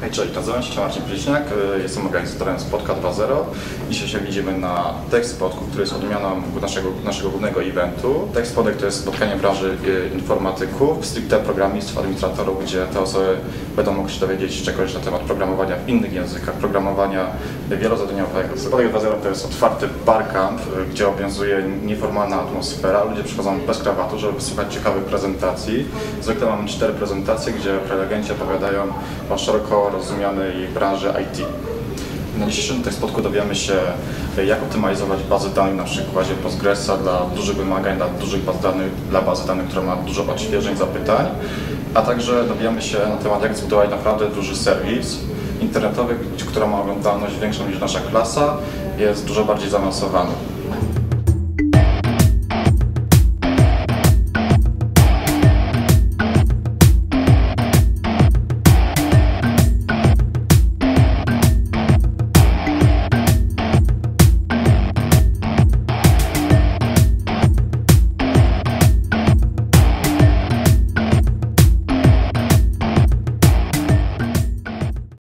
Cześć, nazywam się Marcin Pliśniak, y, jestem organizatorem Spotka 2.0. Dzisiaj się widzimy na Tech Spotku, który jest odmianą naszego, naszego głównego eventu. Tech Spotek to jest spotkanie branży y, informatyków, stricte programistów, administratorów, gdzie te osoby będą mogły się dowiedzieć czegoś na temat programowania w innych językach, programowania wielozadaniowego. Spotek 2.0 to jest otwarty barcamp, y, gdzie obowiązuje nieformalna atmosfera. Ludzie przychodzą bez krawatu, żeby wysłuchać ciekawych prezentacji. Zwykle mamy cztery prezentacje, gdzie prelegenci opowiadają o rozumianej branży IT. Na dzisiejszym tej spotku dowiemy się, jak optymalizować bazy danych na przykładzie Postgresa dla dużych wymagań, dla dużych baz danych, dla bazy danych, która ma dużo odświeżeń, zapytań, a także dowiemy się na temat, jak zbudować naprawdę duży serwis internetowy, która ma oglądalność większą niż nasza klasa, jest dużo bardziej zaawansowany.